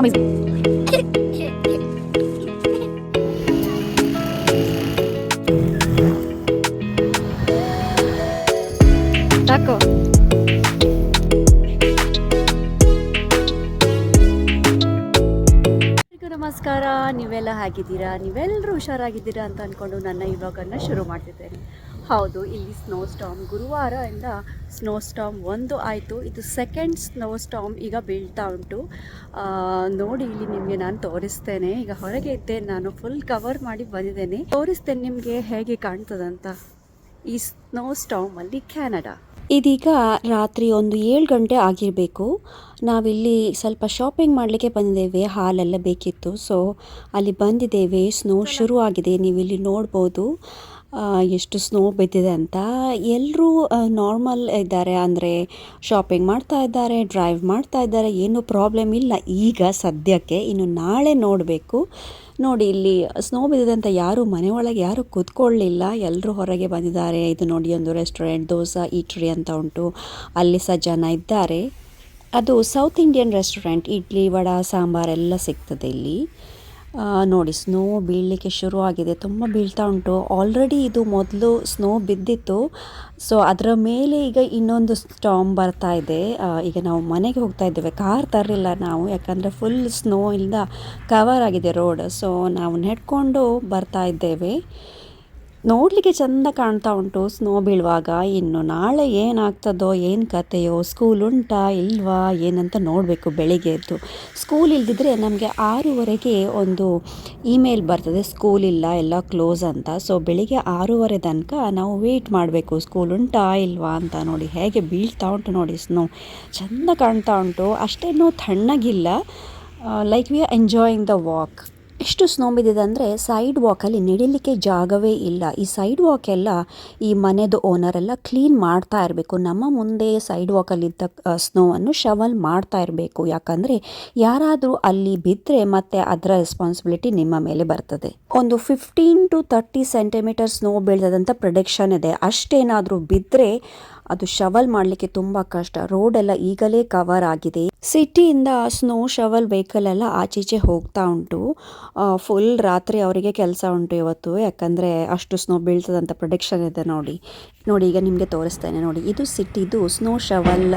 ಸಾಕು ನಮಸ್ಕಾರ. ನೀವೆಲ್ಲ ಹೇಗಿದ್ದೀರಾ? ನೀವೆಲ್ಲರೂ ಹುಷಾರಾಗಿದ್ದೀರಾ ಅಂತ ಅಂದ್ಕೊಂಡು ನನ್ನ ಇವಾಗನ್ನು ಶುರು ಮಾಡ್ತಿದ್ದೇನೆ. ಹೌದು ಇಲ್ಲಿ ಸ್ನೋ ಸ್ಟಾಮ್ ಗುರುವಾರದಿಂದ ಸ್ನೋ ಸ್ಟಾಮ್ ಒಂದು ಆಯಿತು. ಇದು ಸೆಕೆಂಡ್ ಸ್ನೋ ಸ್ಟಾಮ್ ಈಗ ಬೀಳ್ತಾ ಉಂಟು. ನೋಡಿ ಇಲ್ಲಿ ನಿಮಗೆ ನಾನು ತೋರಿಸ್ತೇನೆ. ಈಗ ಹೊರಗೆ ಇದ್ದೆ ನಾನು ಫುಲ್ ಕವರ್ ಮಾಡಿ ಬಂದಿದ್ದೇನೆ. ತೋರಿಸ್ತೇನೆ ನಿಮಗೆ ಹೇಗೆ ಕಾಣ್ತದಂತ. ಈ ಸ್ನೋ ಸ್ಟಾಮಲ್ಲಿ ಕ್ಯಾನಡಾ ಇದೀಗ ರಾತ್ರಿ ಒಂದು ಏಳು ಗಂಟೆ ಆಗಿರಬೇಕು. ನಾವಿಲ್ಲಿ ಸ್ವಲ್ಪ ಶಾಪಿಂಗ್ ಮಾಡಲಿಕ್ಕೆ ಬಂದಿದ್ದೇವೆ. ಹಾಲೆಲ್ಲ ಬೇಕಿತ್ತು. ಸೊ ಅಲ್ಲಿ ಬಂದಿದ್ದೇವೆ. ಸ್ನೋ ಶುರು ಆಗಿದೆ ನೀವಿಲ್ಲಿ ನೋಡ್ಬೋದು. ಎಷ್ಟು ಸ್ನೋ ಬಿದ್ದಿದೆ ಅಂತ ಎಲ್ಲರೂ ನಾರ್ಮಲ್ ಇದ್ದಾರೆ. ಅಂದರೆ ಶಾಪಿಂಗ್ ಮಾಡ್ತಾ ಇದ್ದಾರೆ ಡ್ರೈವ್ ಮಾಡ್ತಾ ಇದ್ದಾರೆ. ಏನೂ ಪ್ರಾಬ್ಲಮ್ ಇಲ್ಲ. ಈಗ ಸದ್ಯಕ್ಕೆ ಇನ್ನು ನಾಳೆ ನೋಡಬೇಕು. ನೋಡಿ, ಇಲ್ಲಿ ಸ್ನೋ ಬಿದ್ದಿದೆ ಅಂತ ಯಾರೂ ಮನೆ ಒಳಗೆ ಯಾರೂ ಕೂತ್ಕೊಳ್ಳಿಲ್ಲ. ಎಲ್ಲರೂ ಹೊರಗೆ ಬಂದಿದ್ದಾರೆ. ಇದು ನೋಡಿ ಒಂದು ರೆಸ್ಟೋರೆಂಟ್ ದೋಸಾ ಈಟ್ರಿ ಅಂತ ಉಂಟು. ಅಲ್ಲಿ ಸಹ ಜನ ಇದ್ದಾರೆ. ಅದು south Indian restaurant idli, vada, sambar ಎಲ್ಲ ಸಿಗ್ತದೆ ಇಲ್ಲಿ. ನೋಡಿ ಸ್ನೋ ಬೀಳಲಿಕ್ಕೆ ಶುರು ಆಗಿದೆ. ತುಂಬ ಬೀಳ್ತಾ ಉಂಟು. ಆಲ್ರೆಡಿ ಇದು ಮೊದಲು ಸ್ನೋ ಬಿದ್ದಿತ್ತು. ಸೊ ಅದರ ಮೇಲೆ ಈಗ ಇನ್ನೊಂದು ಸ್ಟಾಮ್ ಬರ್ತಾ ಇದೆ. ಈಗ ನಾವು ಮನೆಗೆ ಹೋಗ್ತಾ ಇದ್ದೇವೆ. ಕಾರ್ ತರಲಿಲ್ಲ ನಾವು, ಯಾಕಂದರೆ ಫುಲ್ ಸ್ನೋ ಇಂದ ಕವರ್ ಆಗಿದೆ ರೋಡ್ ಸೊ ನಾವು ನೆಡ್ಕೊಂಡು ಬರ್ತಾ ಇದ್ದೇವೆ. ನೋಡಲಿಕ್ಕೆ ಚೆಂದ ಕಾಣ್ತಾ ಉಂಟು. ಸ್ನೋ ಬೀಳುವಾಗ ಇನ್ನು ನಾಳೆ ಏನಾಗ್ತದೋ, ಏನು ಕತೆಯೋ ಸ್ಕೂಲ್ ಉಂಟಾ ಇಲ್ವಾ, ಏನಂತ ನೋಡಬೇಕು ಬೆಳಿಗ್ಗೆ ಎದ್ದು. ಸ್ಕೂಲ್ ಇಲ್ದಿದ್ರೆ ನಮಗೆ ಆರೂವರೆಗೆ ಒಂದು ಇಮೇಲ್ ಬರ್ತದೆ ಸ್ಕೂಲ್ ಇಲ್ಲ, ಎಲ್ಲ ಕ್ಲೋಸ್ ಅಂತ. ಸೊ ಬೆಳಿಗ್ಗೆ ಆರೂವರೆ ತನಕ ನಾವು ವೆಯ್ಟ್ ಮಾಡಬೇಕು ಸ್ಕೂಲ್ ಉಂಟಾ ಇಲ್ವಾ ಅಂತ ನೋಡಿ, ಹೇಗೆ ಬೀಳ್ತಾ ಉಂಟು ನೋಡಿ ಸ್ನೋ. ಚೆಂದ ಕಾಣ್ತಾ ಉಂಟು. ಅಷ್ಟೇನೂ ತಣ್ಣಗಿಲ್ಲ. Like we are enjoying the walk ಎಷ್ಟು ಸ್ನೋ ಬಿದ್ದಿದೆ ಅಂದರೆ ಸೈಡ್ ವಾಕಲ್ಲಿ ನಡಿಲಿಕ್ಕೆ ಜಾಗವೇ ಇಲ್ಲ. ಈ ಸೈಡ್ ವಾಕ್ ಎಲ್ಲ ಈ ಮನೆದು ಓನರ್ ಎಲ್ಲ ಕ್ಲೀನ್ ಮಾಡ್ತಾ ಇರಬೇಕು. ನಮ್ಮ ಮುಂದೆ ಸೈಡ್ ವಾಕಲ್ಲಿದ್ದ ಸ್ನೋವನ್ನು ಶವಲ್ ಮಾಡ್ತಾ ಇರಬೇಕು. ಯಾಕಂದರೆ ಯಾರಾದರೂ ಅಲ್ಲಿ ಬಿದ್ದರೆ ಮತ್ತೆ ಅದರ ರೆಸ್ಪಾನ್ಸಿಬಿಲಿಟಿ ನಿಮ್ಮ ಮೇಲೆ ಬರ್ತದೆ. ಒಂದು fifteen to thirty centimetre snow ಬೀಳ್ತದಂತ prediction ಇದೆ. ಅಷ್ಟೇನಾದರೂ ಬಿದ್ದರೆ ಅದು ಶವಲ್ ಮಾಡಲಿಕ್ಕೆ ತುಂಬಾ ಕಷ್ಟ. ರೋಡ್ ಎಲ್ಲ ಈಗಲೇ ಕವರ್ ಆಗಿದೆ. ಸಿಟಿಯಿಂದ ಸ್ನೋ ಶವಲ್ ವೆಹಿಕಲ್ ಎಲ್ಲ ಆಚೀಚೆ ಹೋಗ್ತಾ ಉಂಟು. ಫುಲ್ ರಾತ್ರಿ ಅವರಿಗೆ ಕೆಲಸ ಉಂಟು ಇವತ್ತು. ಯಾಕಂದರೆ ಅಷ್ಟು ಸ್ನೋ ಬೀಳ್ತದಂತ ಪ್ರೊಡಿಕ್ಷನ್ ಇದೆ ನೋಡಿ. ನೋಡಿ, ಈಗ ನಿಮಗೆ ತೋರಿಸ್ತೇನೆ ನೋಡಿ. ಇದು ಸಿಟಿದು ಸ್ನೋ ಶವಲ್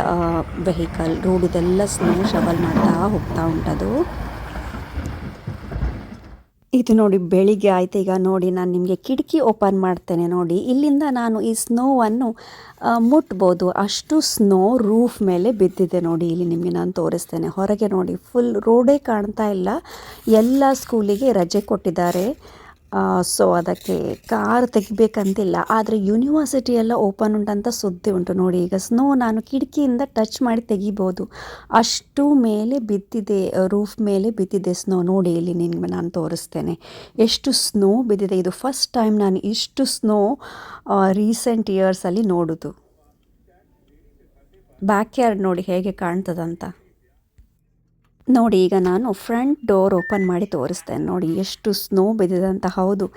ವೆಹಿಕಲ್ ರೋಡ್ ಇದೆಲ್ಲ ಸ್ನೋ ಶವಲ್ ಮಾಡ್ತಾ ಹೋಗ್ತಾ ಉಂಟದು. ಇದು ನೋಡಿ ಬೆಳಿಗ್ಗೆ ಆಯ್ತು. ಈಗ ನೋಡಿ, ನಾನು ನಿಮಗೆ ಕಿಟಕಿ ಓಪನ್ ಮಾಡ್ತೇನೆ ನೋಡಿ. ಇಲ್ಲಿಂದ ನಾನು ಈ ಸ್ನೋವನ್ನು ಮುಟ್ಬೋದು. ಅಷ್ಟು ಸ್ನೋ ರೂಫ್ ಮೇಲೆ ಬಿದ್ದಿದೆ ನೋಡಿ. ಇಲ್ಲಿ ನಿಮಗೆ ನಾನು ತೋರಿಸ್ತೇನೆ. ಹೊರಗೆ ನೋಡಿ ಫುಲ್ ರೋಡೇ ಕಾಣ್ತಾ ಇಲ್ಲ. ಎಲ್ಲ ಸ್ಕೂಲಿಗೆ ರಜೆ ಕೊಟ್ಟಿದ್ದಾರೆ. ಸೊ ಅದಕ್ಕೆ ಕಾರ್ ತೆಗಿಬೇಕಂತಿಲ್ಲ. ಆದರೆ ಯೂನಿವರ್ಸಿಟಿ ಎಲ್ಲ ಓಪನ್ ಉಂಟಂತ ಸುದ್ದಿ ಉಂಟು ನೋಡಿ. ಈಗ ಸ್ನೋ ನಾನು ಕಿಟಕಿಯಿಂದ ಟಚ್ ಮಾಡಿ ತೆಗಿಬೋದು. ಅಷ್ಟು ಮೇಲೆ ಬಿದ್ದಿದೆ ರೂಫ್ ಮೇಲೆ ಬಿದ್ದಿದೆ ಸ್ನೋ ನೋಡಿ ಇಲ್ಲಿ ನಿಮಗೆ ನಾನು ತೋರಿಸ್ತೇನೆ. ಎಷ್ಟು ಸ್ನೋ ಬಿದ್ದಿದೆ. ಇದು ಫಸ್ಟ್ ಟೈಮ್ ನಾನು ಇಷ್ಟು ಸ್ನೋ ರೀಸೆಂಟ್ ಇಯರ್ಸಲ್ಲಿ ನೋಡೋದು. ಬ್ಯಾಕ್ ಯಾರ್ಡ್ ನೋಡಿ ಹೇಗೆ ಕಾಣ್ತದಂತ. ನೋಡಿ, ಈಗ ನಾನು ಫ್ರಂಟ್ ಡೋರ್ ಓಪನ್ ಮಾಡಿ ತೋರಿಸ್ತೇನೆ. ನೋಡಿ, ಎಷ್ಟು ಸ್ನೋ ಬಿದ್ದಿದೆ ಅಂತ ಹೌದು.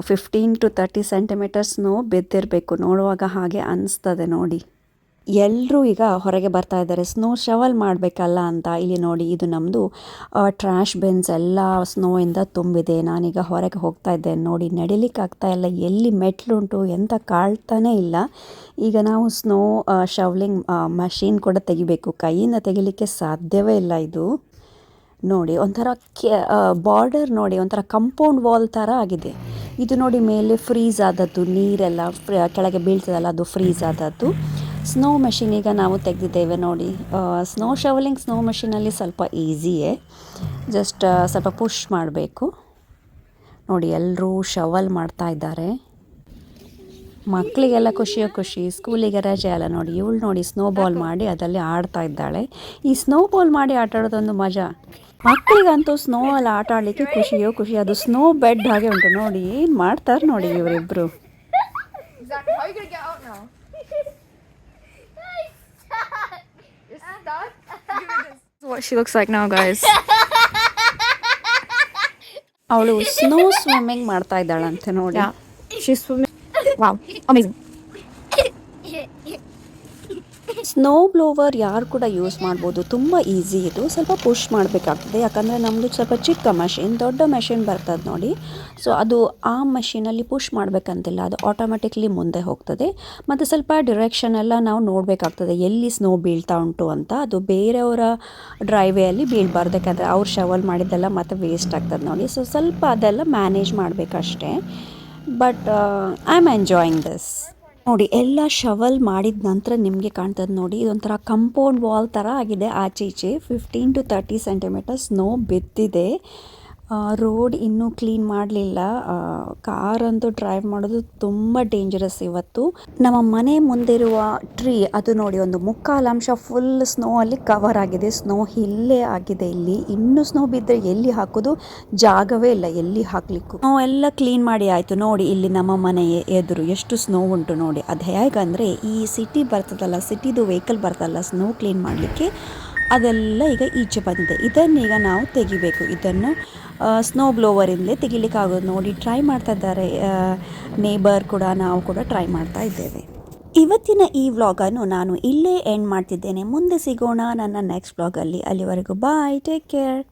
Fifteen to thirty centimetre snow ಬಿದ್ದಿರಬೇಕು. ನೋಡುವಾಗ ಹಾಗೆ ಅನಿಸ್ತದೆ ನೋಡಿ. ಎಲ್ಲರೂ ಈಗ ಹೊರಗೆ ಬರ್ತಾ ಇದ್ದಾರೆ. ಸ್ನೋ ಶವಲ್ ಮಾಡಬೇಕಲ್ಲ ಅಂತ ಇಲ್ಲಿ ನೋಡಿ ಇದು ನಮ್ಮದು ಟ್ರ್ಯಾಶ್ ಬೆನ್ಸ್ ಎಲ್ಲ ಸ್ನೋಯಿಂದ ತುಂಬಿದೆ. ನಾನೀಗ ಹೊರಗೆ ಹೋಗ್ತಾ ಇದ್ದೇನೆ ನೋಡಿ ನಡಿಲಿಕ್ಕೆ ಆಗ್ತಾ ಇಲ್ಲ. ಎಲ್ಲಿ ಮೆಟ್ಲುಂಟು ಎಂತ ಕಾಳ್ತಾನೇ ಇಲ್ಲ. ಈಗ ನಾವು ಸ್ನೋ ಶವ್ಲಿಂಗ್ ಮಷೀನ್ ಕೂಡ ತೆಗಿಬೇಕು. ಕೈಯಿಂದ ತೆಗಿಲಿಕ್ಕೆ ಸಾಧ್ಯವೇ ಇಲ್ಲ ಇದು. ನೋಡಿ ಒಂಥರ ಬಾರ್ಡರ್ ನೋಡಿ ಒಂಥರ ಕಂಪೌಂಡ್ ವಾಲ್ ಥರ ಆಗಿದೆ. ಇದು ನೋಡಿ ಮೇಲೆ ಫ್ರೀಸ್ ಆದದ್ದು. ನೀರೆಲ್ಲ ಕೆಳಗೆ ಬೀಳ್ತದಲ್ಲ ಅದು ಫ್ರೀಸ್ ಆದದ್ದು. ಸ್ನೋ ಮೆಷಿನ್ ಈಗ ನಾವು ತೆಗೆದಿದ್ದೇವೆ ನೋಡಿ. ಸ್ನೋ ಶವಲಿಂಗ್ ಸ್ನೋ ಮೆಷಿನಲ್ಲಿ ಸ್ವಲ್ಪ ಈಸಿಯೇ ಜಸ್ಟ್ ಸ್ವಲ್ಪ ಪುಷ್ ಮಾಡಬೇಕು. ನೋಡಿ ಎಲ್ಲರೂ ಶವಲ್ ಮಾಡ್ತಾ ಇದ್ದಾರೆ. ಮಕ್ಕಳಿಗೆಲ್ಲ ಖುಷಿಯೋ ಖುಷಿ. ಸ್ಕೂಲಿಗೆ ರಜೆ ಅಲ್ಲ ನೋಡಿ. ಇವಳು ನೋಡಿ ಸ್ನೋ ಬಾಲ್ ಮಾಡಿ ಅದರಲ್ಲಿ ಆಡ್ತಾ ಇದ್ದಾಳೆ. ಈ ಸ್ನೋ ಬಾಲ್ ಮಾಡಿ ಆಟ ಆಡೋದೊಂದು ಮಜಾ. ಮಕ್ಕಳಿಗಂತೂ ಸ್ನೋ ಅಲ್ಲಿ ಆಟ ಆಡಲಿಕ್ಕೆ ಖುಷಿಯೋ ಖುಷಿ. ಅದು ಸ್ನೋ ಬೆಡ್ ಹಾಗೆ ಉಂಟು ನೋಡಿ. ಏನು ಮಾಡ್ತಾರೆ ನೋಡಿ ಇವರಿಬ್ಬರು what she looks like now, guys. ಅವಳು ಸ್ನೋ ಸ್ವಿಮ್ಮಿಂಗ್ ಮಾಡ್ತಾ ಇದ್ದಾಳಂತೆ ನೋಡಿ yeah. She's swimming. Wow. snow blower ಯಾರು ಕೂಡ ಯೂಸ್ ಮಾಡ್ಬೋದು. ತುಂಬ ಈಸಿ ಇದು. ಸ್ವಲ್ಪ ಪುಷ್ ಮಾಡಬೇಕಾಗ್ತದೆ. ಯಾಕಂದರೆ ನಮ್ಮದು ಸ್ವಲ್ಪ ಚಿಕ್ಕ ಮಷಿನ್ ದೊಡ್ಡ ಮೆಷಿನ್ ಬರ್ತದೆ ನೋಡಿ. ಸೊ ಅದು ಆ ಮಷಿನಲ್ಲಿ ಪುಷ್ ಮಾಡಬೇಕಂತಿಲ್ಲ. ಅದು ಆಟೋಮೆಟಿಕ್ಲಿ ಮುಂದೆ ಹೋಗ್ತದೆ. ಮತ್ತು ಸ್ವಲ್ಪ ಡಿರೆಕ್ಷನ್ ಎಲ್ಲ ನಾವು ನೋಡಬೇಕಾಗ್ತದೆ. ಎಲ್ಲಿ ಸ್ನೋ ಬೀಳ್ತಾ ಉಂಟು ಅಂತ. ಅದು ಬೇರೆಯವರ ಡ್ರೈವೇಯಲ್ಲಿ ಬೀಳಬಾರ್ದು. ಯಾಕಂದರೆ ಅವ್ರು ಶವಲ್ ಮಾಡಿದ್ದೆಲ್ಲ ಮತ್ತು ವೇಸ್ಟ್ ಆಗ್ತದೆ ನೋಡಿ. ಸೊ ಸ್ವಲ್ಪ ಅದೆಲ್ಲ manage ಮಾಡಬೇಕಷ್ಟೇ. But I am enjoying this ನೋಡಿ, ಎಲ್ಲ ಶವಲ್ ಮಾಡಿದ ನಂತರ ನಿಮಗೆ ಕಾಣ್ತದೆ ನೋಡಿ, ಇದೊಂಥರ ಕಂಪೌಂಡ್ ವಾಲ್ ಥರ ಆಗಿದೆ. ಆಚೆ ಈಚೆ fifteen to thirty centimetre snow ಬಿದ್ದಿದೆ. ರೋಡ್ ಇನ್ನೂ ಕ್ಲೀನ್ ಮಾಡಲಿಲ್ಲ. ಕಾರ್ ಅಂತೂ ಡ್ರೈವ್ ಮಾಡೋದು ತುಂಬ ಡೇಂಜರಸ್ ಇವತ್ತು. ನಮ್ಮ ಮನೆ ಮುಂದಿರುವ ಟ್ರೀ ಅದು ನೋಡಿ ಒಂದು ಮುಕ್ಕಾಲಾಂಶ ಫುಲ್ ಸ್ನೋ ಅಲ್ಲಿ ಕವರ್ ಆಗಿದೆ. ಸ್ನೋ ಇಲ್ಲೇ ಆಗಿದೆ ಇಲ್ಲಿ. ಇನ್ನೂ ಸ್ನೋ ಬಿದ್ದರೆ ಎಲ್ಲಿ ಹಾಕೋದು? ಜಾಗವೇ ಇಲ್ಲ. ಎಲ್ಲಿ ಹಾಕ್ಲಿಕ್ಕೂ? ಸ್ನೋ ಎಲ್ಲ ಕ್ಲೀನ್ ಮಾಡಿ ಆಯಿತು. ನೋಡಿ, ಇಲ್ಲಿ ನಮ್ಮ ಮನೆ ಎದುರು ಎಷ್ಟು ಸ್ನೋ ಉಂಟು ನೋಡಿ. ಅದು ಹೇಗಂದರೆ ಈ ಸಿಟಿ ಬರ್ತದಲ್ಲ ಸಿಟಿದು ವೆಹಿಕಲ್ ಬರ್ತದಲ್ಲ ಸ್ನೋ ಕ್ಲೀನ್ ಮಾಡಲಿಕ್ಕೆ ಅದೆಲ್ಲ ಈಗ ಈಚೆ ಬಂದಿದೆ. ಇದನ್ನೀಗ ನಾವು ತೆಗಿಬೇಕು. ಇದನ್ನು ಸ್ನೋ ಬ್ಲೋವರಿಂದಲೇ ತೆಗಿಲಿಕ್ಕಾಗೋದು ನೋಡಿ ಟ್ರೈ ಮಾಡ್ತಾ ಇದ್ದಾರೆ ನೇಬರ್ ಕೂಡ, ನಾವು ಕೂಡ ಟ್ರೈ ಮಾಡ್ತಾ ಇದ್ದೇವೆ. ಇವತ್ತಿನ ಈ ವ್ಲಾಗನ್ನು ನಾನು ಇಲ್ಲೇ ಎಂಡ್ ಮಾಡ್ತಿದ್ದೇನೆ. ಮುಂದೆ ಸಿಗೋಣ ನನ್ನ ನೆಕ್ಸ್ಟ್ ವ್ಲಾಗಲ್ಲಿ ಅಲ್ಲಿವರೆಗೂ ಬಾಯ್ ಟೇಕ್ ಕೇರ್